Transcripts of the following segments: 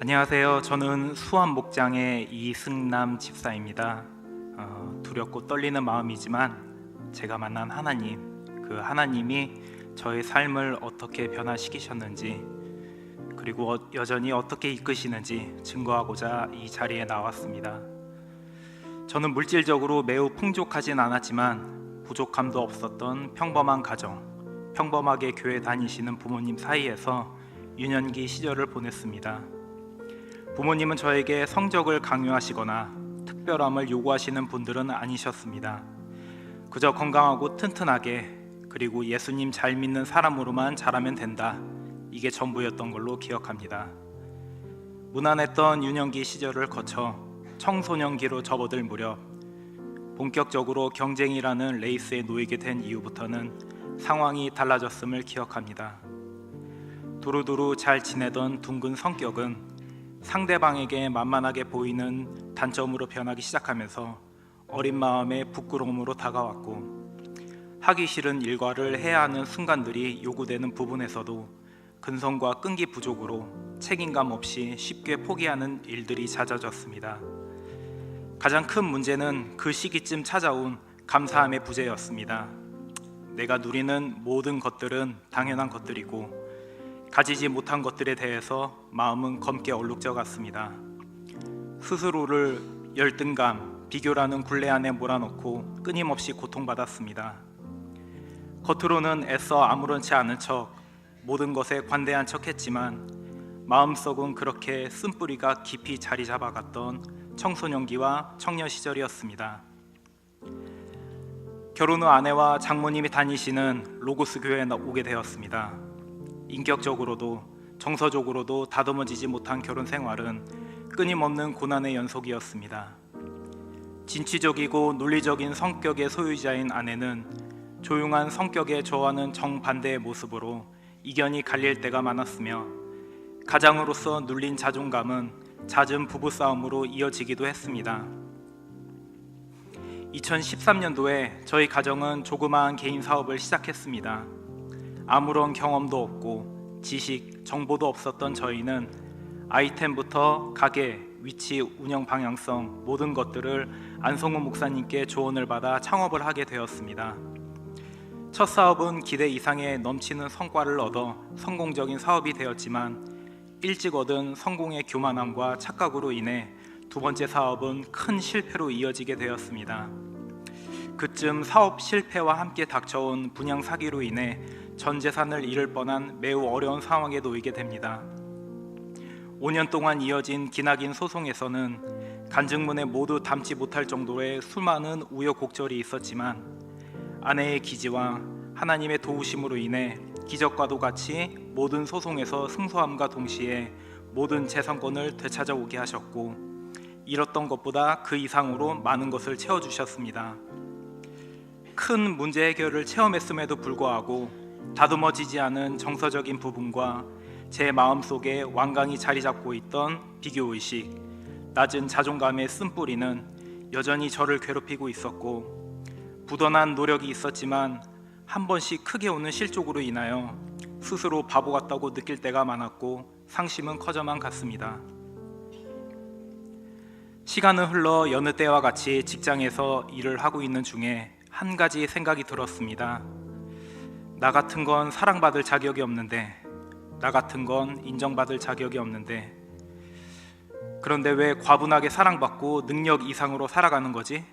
안녕하세요. 저는 수원 목장의 이승남 집사입니다. 어, 두렵고 떨리는 마음이지만 제가 만난 하나님, 그 하나님이 저의 삶을 어떻게 변화시키셨는지 그리고 어- 여전히 어떻게 이끄시는지 증거하고자 이 자리에 나왔습니다. 저는 물질적으로 매우 풍족하진 않았지만 부족함도 없었던 평범한 가정, 평범하게 교회 다니시는 부모님 사이에서 유년기 시절을 보냈습니다. 부모님은 저에게 성적을 강요하시거나 특별함을 요구하시는 분들은 아니셨습니다. 그저 건강하고 튼튼하게 그리고 예수님 잘 믿는 사람으로만 자라면 된다. 이게 전부였던 걸로 기억합니다. 무난했던 유년기 시절을 거쳐 청소년기로 접어들 무렵 본격적으로 경쟁이라는 레이스에 놓이게 된 이후부터는 상황이 달라졌음을 기억합니다. 두루두루 잘 지내던 둥근 성격은 상대방에게 만만하게 보이는 단점으로 변하기 시작하면서 어린 마음에 부끄러움으로 다가왔고 하기 싫은 일과를 해야 하는 순간들이 요구되는 부분에서도 근성과 끈기 부족으로 책임감 없이 쉽게 포기하는 일들이 잦아졌습니다. 가장 큰 문제는 그 시기쯤 찾아온 감사함의 부재였습니다. 내가 누리는 모든 것들은 당연한 것들이고 가지지 못한 것들에 대해서 마음은 검게 얼룩져 갔습니다. 스스로를 열등감, 비교라는 굴레 안에 몰아넣고 끊임없이 고통받았습니다. 겉으로는 애써 아무렇지 않은 척 모든 것에 관대한 척했지만 마음속은 그렇게 쓴뿌리가 깊이 자리 잡아갔던 청소년기와 청년 시절이었습니다. 결혼 후 아내와 장모님이 다니시는 로고스 교회에 오게 되었습니다. 인격적으로도 정서적으로도 다듬어지지 못한 결혼 생활은 끊임없는 고난의 연속이었습니다. 진취적이고 논리적인 성격의 소유자인 아내는 조용한 성격의 저와는 정반대의 모습으로 이견이 갈릴 때가 많았으며 가장으로서 눌린 자존감은 잦은 부부싸움으로 이어지기도 했습니다. 2013년도에 저희 가정은 조그마한 개인 사업을 시작했습니다. 아무런 경험도 없고 지식, 정보도 없었던 저희는 아이템부터 가게, 위치, 운영 방향성 모든 것들을 안성우 목사님께 조언을 받아 창업을 하게 되었습니다. 첫 사업은 기대 이상의 넘치는 성과를 얻어 성공적인 사업이 되었지만 일찍 얻은 성공의 교만함과 착각으로 인해 두 번째 사업은 큰 실패로 이어지게 되었습니다. 그쯤 사업 실패와 함께 닥쳐온 분양 사기로 인해 전 재산을 잃을 뻔한 매우 어려운 상황에 놓이게 됩니다. 5년 동안 이어진 기나긴 소송에서는 간증문에 모두 담지 못할 정도의 수많은 우여곡절이 있었지만 아내의 기지와 하나님의 도우심으로 인해 기적과도 같이 모든 소송에서 승소함과 동시에 모든 재산권을 되찾아오게 하셨고 잃었던 것보다 그 이상으로 많은 것을 채워주셨습니다. 큰 문제 해결을 체험했음에도 불구하고 다듬어지지 않은 정서적인 부분과 제 마음속에 완강히 자리 잡고 있던 비교 의식, 낮은 자존감의 쓴뿌리는 여전히 저를 괴롭히고 있었고 부단한 노력이 있었지만 한 번씩 크게 오는 실족으로 인하여 스스로 바보 같다고 느낄 때가 많았고 상심은 커져만 갔습니다. 시간은 흘러 여느 때와 같이 직장에서 일을 하고 있는 중에 한 가지 생각이 들었습니다. 나 같은 건 사랑받을 자격이 없는데, 나 같은 건 인정받을 자격이 없는데, 그런데 왜 과분하게 사랑받고 능력 이상으로 살아가는 거지?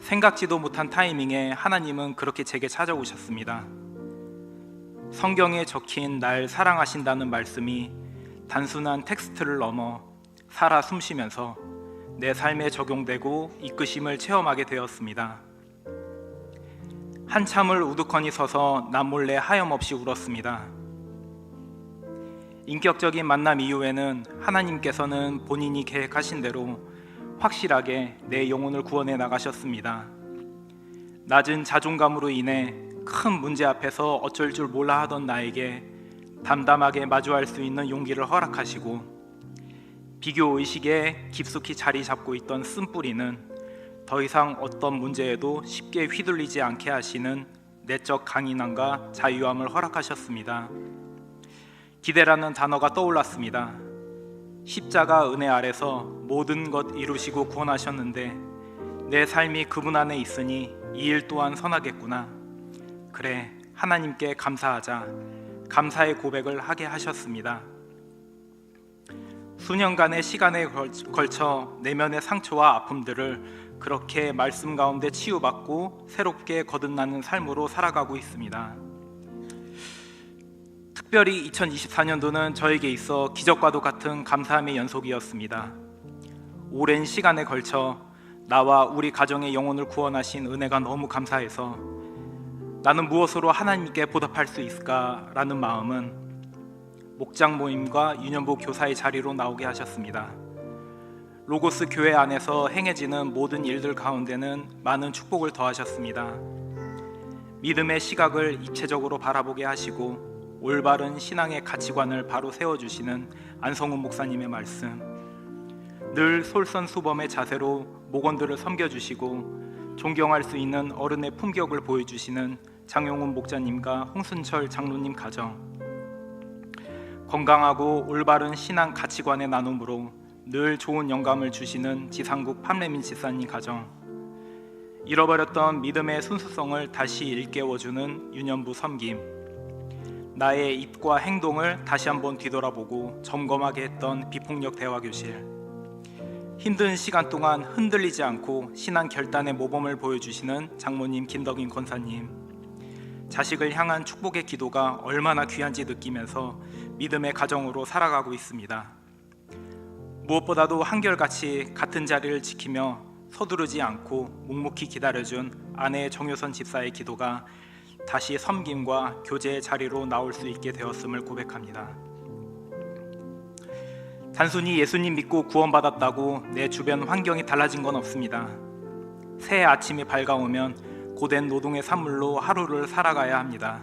생각지도 못한 타이밍에 하나님은 그렇게 제게 찾아오셨습니다. 성경에 적힌 날 사랑하신다는 말씀이 단순한 텍스트를 넘어 살아 숨쉬면서 내 삶에 적용되고 이끄심을 체험하게 되었습니다. 한참을 우두커니 서서 남몰래 하염없이 울었습니다. 인격적인 만남 이후에는 하나님께서는 본인이 계획하신 대로 확실하게 내 영혼을 구원해 나가셨습니다. 낮은 자존감으로 인해 큰 문제 앞에서 어쩔 줄 몰라 하던 나에게 담담하게 마주할 수 있는 용기를 허락하시고 비교 의식에 깊숙이 자리 잡고 있던 쓴뿌리는 더 이상 어떤 문제에도 쉽게 휘둘리지 않게 하시는 내적 강인함과 자유함을 허락하셨습니다. 기대라는 단어가 떠올랐습니다. 십자가 은혜 아래서 모든 것 이루시고 구원하셨는데 내 삶이 그분 안에 있으니 이 일 또한 선하겠구나. 그래 하나님께 감사하자. 감사의 고백을 하게 하셨습니다. 수년간의 시간에 걸- 걸쳐 내면의 상처와 아픔들을 그렇게 말씀 가운데 치유받고 새롭게 거듭나는 삶으로 살아가고 있습니다. 특별히 2024년도는 저에게 있어 기적과도 같은 감사함의 연속이었습니다. 오랜 시간에 걸쳐 나와 우리 가정의 영혼을 구원하신 은혜가 너무 감사해서 나는 무엇으로 하나님께 보답할 수 있을까라는 마음은 목장 모임과 유년부 교사의 자리로 나오게 하셨습니다. 로고스 교회 안에서 행해지는 모든 일들 가운데는 많은 축복을 더하셨습니다. 믿음의 시각을 입체적으로 바라보게 하시고 올바른 신앙의 가치관을 바로 세워주시는 안성훈 목사님의 말씀 늘 솔선수범의 자세로 목원들을 섬겨주시고 존경할 수 있는 어른의 품격을 보여주시는 장용훈 목자님과 홍순철 장로님 가정 건강하고 올바른 신앙 가치관의 나눔으로 늘 좋은 영감을 주시는 지상국 판레민 지사님 가정. 잃어버렸던 믿음의 순수성을 다시 일깨워주는 유년부 섬김. 나의 입과 행동을 다시 한번 뒤돌아보고 점검하게 했던 비폭력 대화 교실. 힘든 시간 동안 흔들리지 않고 신앙 결단의 모범을 보여주시는 장모님 김덕인 권사님. 자식을 향한 축복의 기도가 얼마나 귀한지 느끼면서 믿음의 가정으로 살아가고 있습니다. 무엇보다도 한결같이 같은 자리를 지키며 서두르지 않고 묵묵히 기다려준 아내 정효선 집사의 기도가 다시 섬김과 교제의 자리로 나올 수 있게 되었음을 고백합니다. 단순히 예수님 믿고 구원받았다고 내 주변 환경이 달라진 건 없습니다. 새 아침이 밝아오면 고된 노동의 산물로 하루를 살아가야 합니다.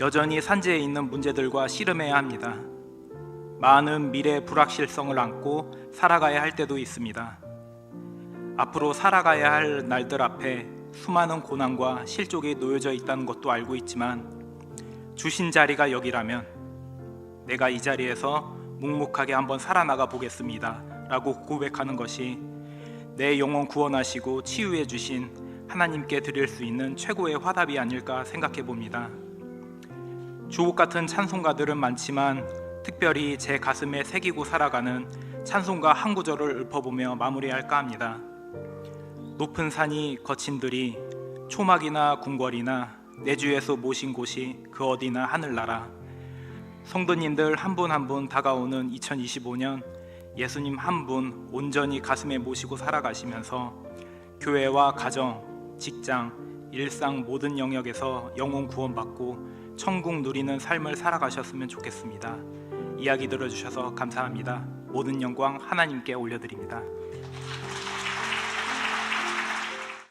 여전히 산재에 있는 문제들과 씨름해야 합니다. 많은 미래 불확실성을 안고 살아가야 할 때도 있습니다. 앞으로 살아가야 할 날들 앞에 수많은 고난과 실족이 놓여져 있다는 것도 알고 있지만 주신 자리가 여기라면 내가 이 자리에서 묵묵하게 한번 살아나가 보겠습니다. 라고 고백하는 것이 내 영혼 구원하시고 치유해 주신 하나님께 드릴 수 있는 최고의 화답이 아닐까 생각해 봅니다. 주옥 같은 찬송가들은 많지만 특별히 제 가슴에 새기고 살아가는 찬송가 한 구절을 읊어보며 마무리할까 합니다. 높은 산이 거친 들이 초막이나 궁궐이나 내 주에서 모신 곳이 그 어디나 하늘나라 성도님들 한 분 한 분 다가오는 2025년 예수님 한 분 온전히 가슴에 모시고 살아가시면서 교회와 가정, 직장, 일상 모든 영역에서 영혼 구원받고 천국 누리는 삶을 살아가셨으면 좋겠습니다. 이야기 들어주셔서 감사합니다. 모든 영광 하나님께 올려드립니다.